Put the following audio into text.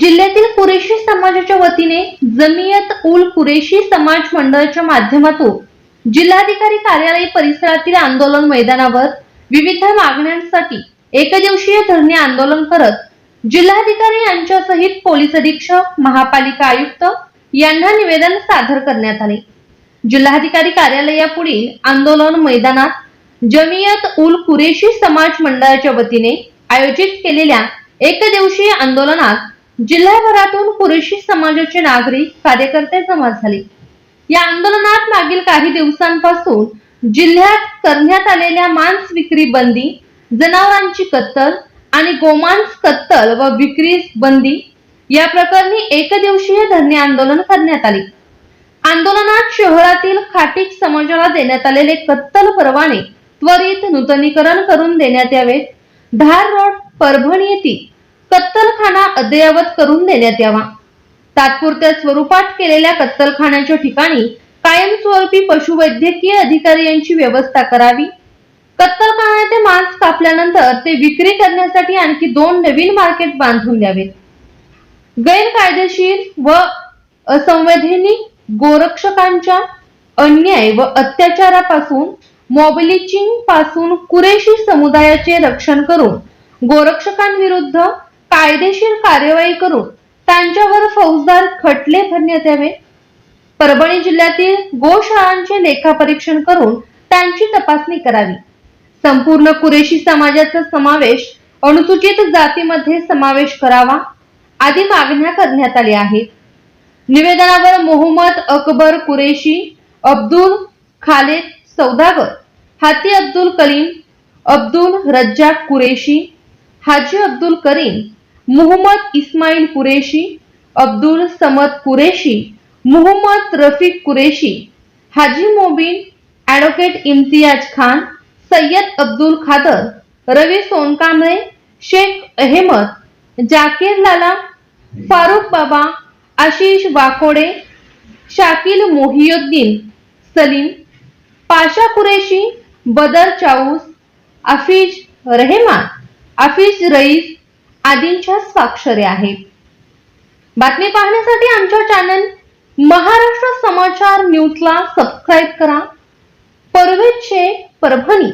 जिल्ह्यातील कुरेशी समाजाच्या वतीने जमियत उल कुरेशी समाज मंडळाच्या माध्यमातून जिल्हाधिकारी कार्यालय परिसरातील आंदोलन मैदानावर विविध मागण्यांसाठी एकदिवसीय धरणे आंदोलन करत जिल्हाधिकारी यांच्यासहित पोलीस अधीक्षक महापालिका आयुक्त यांना निवेदन सादर करण्यात आले. जिल्हाधिकारी कार्यालयापुढील आंदोलन मैदानात जमियत उल कुरेशी समाज मंडळाच्या वतीने आयोजित केलेल्या एकदिवसीय आंदोलनात जिल्हाभरातून पुरुषी समाजाचे नागरिक कार्यकर्ते जमा झाले. या आंदोलनात मागील काही दिवसांपासून जिल्ह्यात करण्यात आलेल्या मांस विक्री बंदी जनावरांची कत्तल आणि गोमांस कत्तल व विक्री बंदी या प्रकरणी एकदिवसीय धरणे आंदोलन करण्यात आले. आंदोलनात शहरातील खाटीक समाजाला देण्यात आलेले कत्तल परवाने त्वरित नूतनीकरण करून देण्यात यावेत. धार रोड परभणी येथील कत्तलखाना अद्ययावत करून देण्यात यावा. तात्पुरत्या स्वरूपात केलेल्या कत्तलखान्याच्या ठिकाणी कायमस्वरूपी पशुवैद्यकीय अधिकारी यांची व्यवस्था करावी. कत्तलखान्याचे मांस कापल्यानंतर ते विक्री करण्यासाठी आणखी दोन नवीन मार्केट बांधून द्यावेत. गैरकायदेशीर व असंवैधानिक गोरक्षकांच्या अन्याय व अत्याचारापासून मोबिलिचिंगपासून कुरेशी समुदायाचे रक्षण करून गोरक्षकांविरुद्ध कायदेशीर कार्यवाही करून त्यांच्यावर फौजदार खटले भरण्यात यावे. परभणी जिल्ह्यातील गोशाळांचे लेखापरीक्षण करून त्यांची तपासणी करावी. संपूर्ण कुरेशी समाजाचा समावेश अनुसूचित जातीमध्ये समावेश करावा आदी मागण्या करण्यात आल्या आहेत. निवेदनावर मोहम्मद अकबर कुरेशी अब्दुल खालेद सौदागर हाती अब्दुल कलीम अब्दुल रज्जाक कुरेशी हाजी अब्दुल करीम मुहम्मद इस्माईल कुरेशी अब्दुल समद कुरेशी मुहम्मद रफिक कुरेशी हाजी मोबिन ॲडव्होकेट इम्तियाज खान सय्यद अब्दुल खादर रवी सोनकांबळे शेख अहमद जाकीर लाला फारुख बाबा आशिष वाकोडे शाकिल मोहियुद्दीन सलीम पाशा कुरेशी बदर चाऊस आफिज रहेमान आफिज रईस आदींच्या स्वाक्षरे आहेत. बातमी पाहण्यासाठी आमच्या चॅनल महाराष्ट्र समाचार न्यूजला सबस्क्राईब करा. परवेचे परभणी.